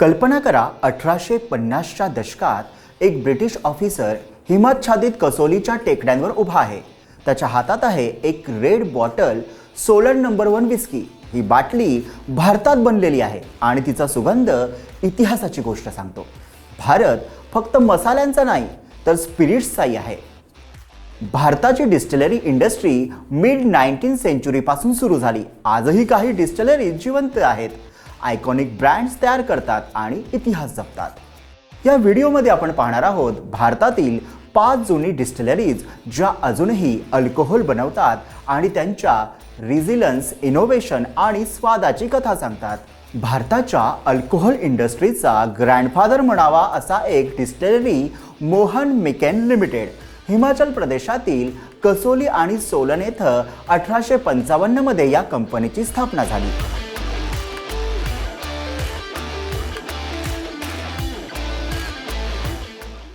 कल्पना करा अठराशे पन्नासच्या दशकात एक ब्रिटिश ऑफिसर हिमच्छादित कसोलीच्या टेकड्यांवर उभा आहे. त्याच्या हातात आहे एक red bottle Solan number one whisky ही बाटली भारतात बनलेली आहे आणि तिचा सुगंध इतिहासाची गोष्ट सांगतो. भारत फक्त मसाल्यांचा नाही तर स्पिरिट्सचाही आहे. भारताची डिस्टिलरी इंडस्ट्री मिड नाईन्टीन सेंचुरीपासून सुरू झाली. आजही काही डिस्टिलरी जिवंत आहेत. आयकॉनिक ब्रँड्स तयार करतात आणि इतिहास जपतात. या व्हिडिओमध्ये आपण पाहणार आहोत भारतातील पाच जुनी डिस्टिलरीज ज्या अजूनही अल्कोहोल बनवतात आणि त्यांच्या रिझिलन्स इनोव्हेशन आणि स्वादाची कथा सांगतात. भारताच्या अल्कोहोल इंडस्ट्रीचा ग्रँडफादर म्हणावा असा एक distillery Mohan Meakin limited Himachal प्रदेशातील कसोली आणि सोलन येथं अठराशे पंचावन्नमध्ये या कंपनीची स्थापना झाली.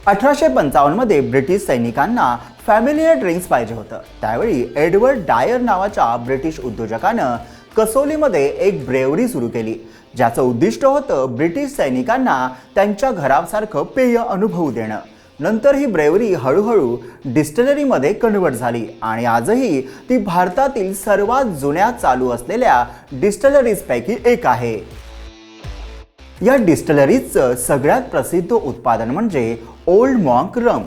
अठराशे पंचावन्नमध्ये ब्रिटिश सैनिकांना फॅमिलियर ड्रिंक्स पाहिजे होतं. त्यावेळी एडवर्ड डायर नावाच्या ब्रिटिश उद्योजकानं कसोलीमध्ये एक ब्रेवरी सुरू केली ज्याचं उद्दिष्ट होतं ब्रिटिश सैनिकांना त्यांच्या घरासारखं पेय अनुभवू देणं. नंतर ही ब्रेवरी हळूहळू डिस्टलरीमध्ये कन्वर्ट झाली आणि आजही ती भारतातील सर्वात जुन्या चालू असलेल्या डिस्टलरीजपैकी एक आहे. या डिस्टलरीचं सगळ्यात प्रसिद्ध उत्पादन म्हणजे ओल्ड मॉन्क रम.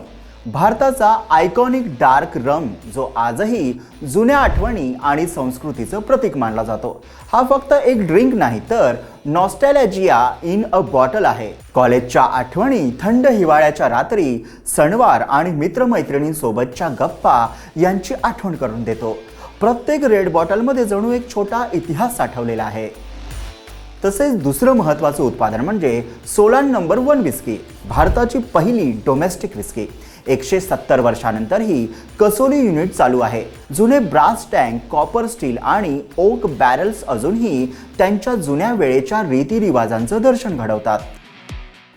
भारताचा आयकॉनिक डार्क रम जो आजही जुन्या आठवणी आणि संस्कृतीचं प्रतीक मानला जातो. हा फक्त एक ड्रिंक नाही तर नॉस्टॅलॅजिया इन अ बॉटल आहे. कॉलेजच्या आठवणी थंड हिवाळ्याच्या रात्री सणवार आणि मित्रमैत्रिणींसोबतच्या गप्पा यांची आठवण करून देतो. प्रत्येक रेड बॉटलमध्ये जणू एक छोटा इतिहास साठवलेला आहे. तसेच दुसरं महत्त्वाचं उत्पादन म्हणजे सोलान नंबर वन विस्की भारताची पहिली डोमेस्टिक विस्की. एकशे सत्तर वर्षानंतरही कसोली युनिट चालू आहे. जुने ब्रास टँक कॉपर स्टील आणि ओक बॅरल्स अजूनही त्यांच्या जुन्या वेळेच्या रीतिरिवाजांचं दर्शन घडवतात.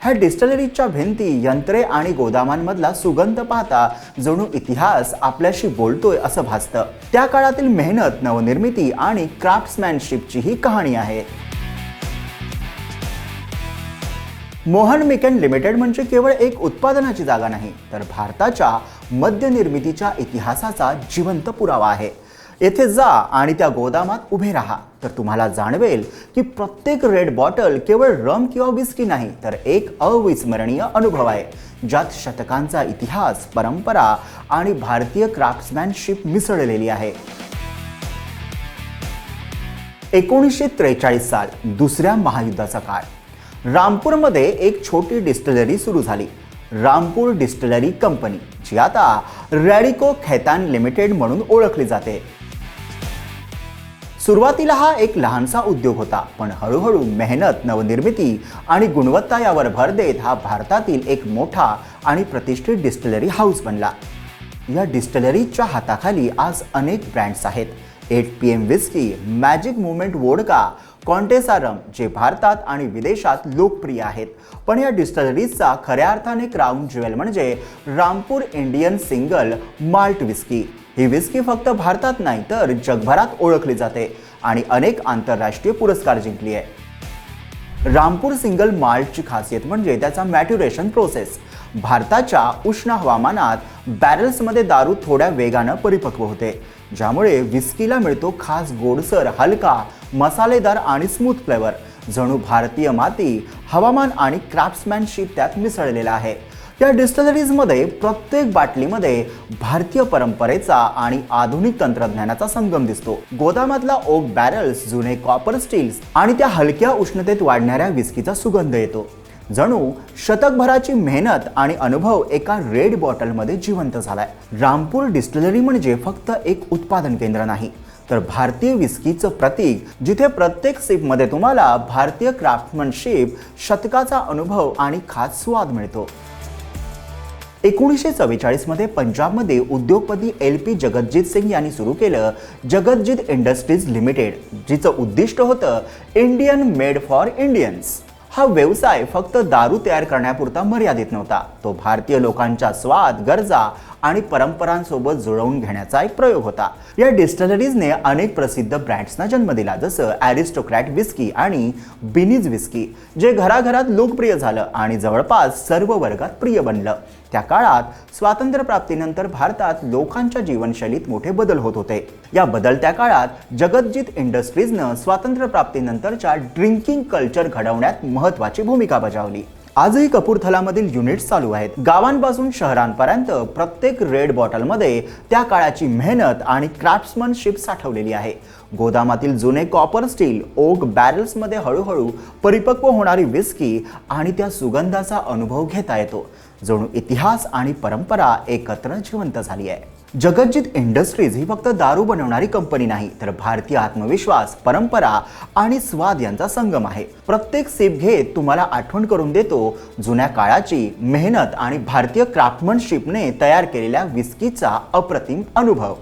ह्या डिस्टलरीच्या भिंती यंत्रे आणि गोदामांमधला सुगंध पाहता जणू इतिहास आपल्याशी बोलतोय असं भासतं. त्या काळातील मेहनत नवनिर्मिती आणि क्राफ्ट्समॅनशिपची ही कहाणी आहे. मोहन मिकन लिमिटेड म्हणजे केवळ एक उत्पादनाची जागा नाही तर भारताच्या मद्य निर्मितीच्या इतिहासाचा जिवंत पुरावा आहे. येथे जा आणि त्या गोदामात उभे राहा. तर तुम्हाला जाणवेल की प्रत्येक रेड बॉटल केवळ रम किंवा विस्की नाही तर एक अविस्मरणीय अनुभव आहे. ज्यात शतकांचा इतिहास परंपरा आणि भारतीय क्राफ्ट्समॅनशिप मिसळलेली आहे. एकोणीसशे त्रेचाळीस साल दुसऱ्या महायुद्धाचा काळ. रामपूरमध्ये एक छोटी डिस्टलरी सुरू झाली. रामपूर डिस्टलरी कंपनी जी आता रॅडिको खैतान लिमिटेड म्हणून ओळखली जाते. सुरुवातीला हा एक लहानसा उद्योग होता पण हळूहळू मेहनत नवनिर्मिती आणि गुणवत्ता यावर भर देत हा भारतातील एक मोठा आणि प्रतिष्ठित डिस्टलरी हाऊस बनला. या डिस्टलरीच्या हाताखाली आज अनेक ब्रँड्स आहेत. Eight P M whisky magic movement vodka contessa rum जे भारतात आणि विदेशात लोकप्रिय आहेत. पण या डिस्टलरीजचा खऱ्या अर्थाने क्राऊन ज्वेल म्हणजे Rampur Indian single malt whisky ही विस्की फक्त भारतात नाही तर जगभरात ओळखली जाते आणि अनेक आंतरराष्ट्रीय पुरस्कार जिंकली आहे. रामपूर सिंगल माल्टची खासियत म्हणजे त्याचा मॅट्युरेशन प्रोसेस भारताच्या उष्ण हवामानात बॅरल्समध्ये दारू थोड्या वेगानं परिपक्व होते. ज्यामुळे विस्कीला मिळतो खास गोडसर हलका मसालेदार आणि स्मूथ फ्लेवर जणू भारतीय माती हवामान आणि क्राफ्ट्समॅनशिप त्यात मिसळलेला आहे. या डिस्टलरीजमध्ये प्रत्येक बाटलीमध्ये भारतीय परंपरेचा आणि आधुनिक तंत्रज्ञानाचा संगम दिसतो. गोदामातला ओक बॅरल्स जुने कॉपर स्टील्स आणि त्या हलक्या उष्णतेत वाढणाऱ्या विस्कीचा सुगंध येतो. जणू शतकभराची मेहनत आणि अनुभव एका रेड बॉटलमध्ये जिवंत झालाय. रामपूर डिस्टिलरी म्हणजे फक्त एक उत्पादन केंद्र नाही तर भारतीय विस्कीचं प्रतीक जिथे प्रत्येक सिपमध्ये तुम्हाला भारतीय क्राफ्टमनशिप शतकाचा अनुभव आणि खास स्वाद मिळतो. एकोणीसशे चव्वेचाळीसमध्ये पंजाबमध्ये उद्योगपती एल पी जगतजित सिंग यांनी सुरू केलं जगतजित इंडस्ट्रीज लिमिटेड जिचं उद्दिष्ट होतं इंडियन मेड फॉर इंडियन्स. हा व्यवसाय फक्त दारू तयार करण्यापुरता मर्यादित नव्हता. तो भारतीय लोकांच्या स्वाद गरजा आणि परंपरांसोबत जुळवून घेण्याचा एक प्रयोग होता. या डिस्टलरीजने अनेक प्रसिद्ध ब्रँड्सना जन्म दिला जसं ॲरिस्टोक्रॅट विस्की आणि बिनीज विस्की जे घराघरात लोकप्रिय झालं आणि जवळपास सर्व वर्गात प्रिय बनलं. त्या काळात स्वातंत्र्यप्राप्तीनंतर भारतात लोकांच्या जीवनशैलीत मोठे बदल होत होते. या बदलत्या काळात जगतजीत इंडस्ट्रीजनं स्वातंत्र्यप्राप्तीनंतरच्या ड्रिंकिंग कल्चर घडवण्यात महत्त्वाची भूमिका बजावली. आजही कपूरथलामधील युनिट्स चालू आहेत. गावांपासून शहरांपर्यंत प्रत्येक रेड बॉटलमध्ये त्या काळाची मेहनत आणि क्राफ्ट्समनशिप साठवलेली आहे. गोदामातील जुने कॉपर स्टील ओक बॅरल्समध्ये हळूहळू परिपक्व होणारी विस्की आणि त्या सुगंधाचा अनुभव घेता येतो. जणू इतिहास आणि परंपरा एकत्र जिवंत झाली आहे. जगज्जित इंडस्ट्रीज ही फक्त दारू बनवणारी कंपनी नाही तर भारतीय आत्मविश्वास परंपरा आणि स्वाद यांचा संगम आहे. प्रत्येक सेप घेत तुम्हाला आठवण करून देतो जुन्या काळाची मेहनत आणि भारतीय क्राफ्टमनशिपने तयार केलेल्या विस्कीचा अप्रतिम अनुभव.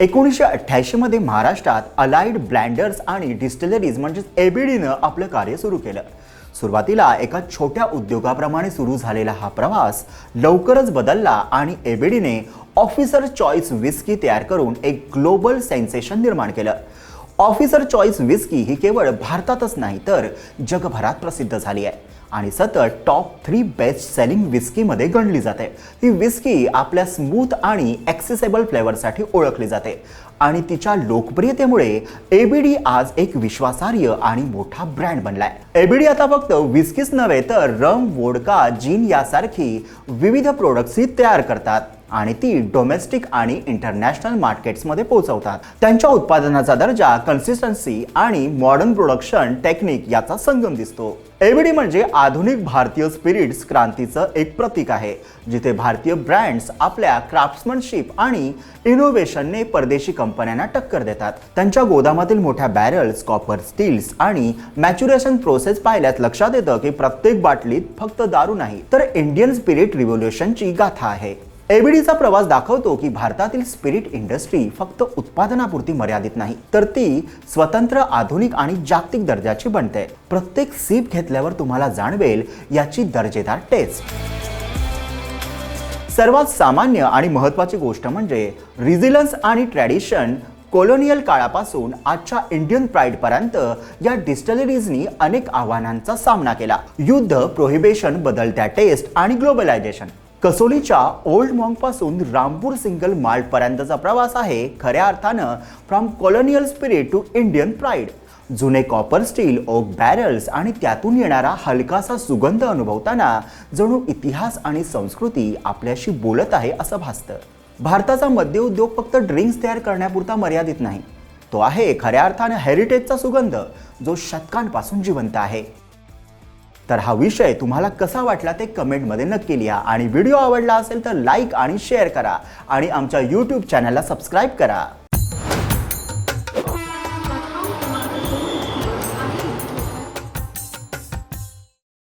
एकोणीसशे अठ्ठ्याऐंशीमध्ये महाराष्ट्रात अलाइड ब्लँडर्स आणि डिस्टिलरीज म्हणजेच एबीडीनं आपलं कार्य सुरू केलं. सुरुवातीला एका छोट्या उद्योगाप्रमाणे सुरू झालेला हा प्रवास लवकरच बदलला आणि एबीडीने ऑफिसर चॉईस विस्की तयार करून एक ग्लोबल सेन्सेशन निर्माण केलं. ऑफिसर चॉईस विस्की ही केवळ भारतातच नाही तर जगभरात प्रसिद्ध झाली आहे. आणि सतत टॉप थ्री बेस्ट सेलिंग विस्कीमध्ये गणली जाते. ही विस्की आपल्या स्मूथ आणि ॲक्सेसेबल फ्लेवरसाठी ओळखली जाते. आणि तिच्या लोकप्रियतेमुळे एबीडी आज एक विश्वासार्ह आणि मोठा ब्रँड बनलाय. एबीडी आता फक्त विस्कीच नव्हे तर रम वोडका जिन यासारखी विविध प्रोडक्ट्सही तयार करतात. आणि ती डोमेस्टिक आणि इंटरनॅशनल मार्केट्समध्ये पोहोचवतात. त्यांच्या उत्पादनाचा दर्जा कन्सिस्टन्सी आणि मॉडर्न प्रोडक्शन टेक्निक याचा संगम दिसतो. एबीडी म्हणजे आधुनिक भारतीय स्पिरिट्स क्रांतीचं एक प्रतीक आहे जिथे भारतीय ब्रँड्स आपल्या क्राफ्ट्समनशिप आणि इनोव्हेशनने परदेशी कंपन्यांना टक्कर देतात. त्यांच्या गोदामातील मोठ्या बॅरल्स कॉपर स्टील्स आणि मॅच्युरेशन प्रोसेस पाहिल्यास लक्षात येतं की प्रत्येक बाटलीत फक्त दारू नाही तर इंडियन स्पिरिट रिव्होल्युशनची गाथा आहे. एबीडीचा प्रवास दाखवतो की भारतातील स्पिरिट इंडस्ट्री फक्त उत्पादनापुरती मर्यादित नाही तर ती स्वतंत्र आधुनिक आणि जागतिक दर्जाची बनते. प्रत्येक सीप घेतल्यावर तुम्हाला जाणवेल याची दर्जेदार टेस्ट. सर्वात सामान्य आणि महत्त्वाची गोष्ट म्हणजे रिझिलन्स आणि ट्रॅडिशन कोलोनियल काळापासून आजच्या इंडियन प्राईडपर्यंत या डिस्टलरीजनी अनेक आव्हानांचा सामना केला. युद्ध प्रोहिबेशन बदलत्या टेस्ट आणि ग्लोबलायझेशन. कसोलीच्या ओल्ड मॉंगपासून रामपूर सिंगल माल्ट पर्यंतचा प्रवास आहे खऱ्या अर्थानं from colonial spirit to Indian pride जुने कॉपर स्टील ओक बॅरल्स आणि त्यातून येणारा हलकासा सुगंध अनुभवताना जणू इतिहास आणि संस्कृती आपल्याशी बोलत आहे असं भासतं. भारताचा मद्य उद्योग फक्त ड्रिंक्स तयार करण्यापुरता मर्यादित नाही. तो आहे खऱ्या अर्थानं हेरिटेजचा सुगंध जो शतकांपासून जिवंत आहे. तर हा विषय तुम्हाला कसा वाटला ते कमेंटमध्ये नक्की लिहा. आणि व्हिडिओ आवडला असेल तर लाईक आणि शेअर करा. आणि आमच्या यूट्यूब चॅनलला सबस्क्राईब करा.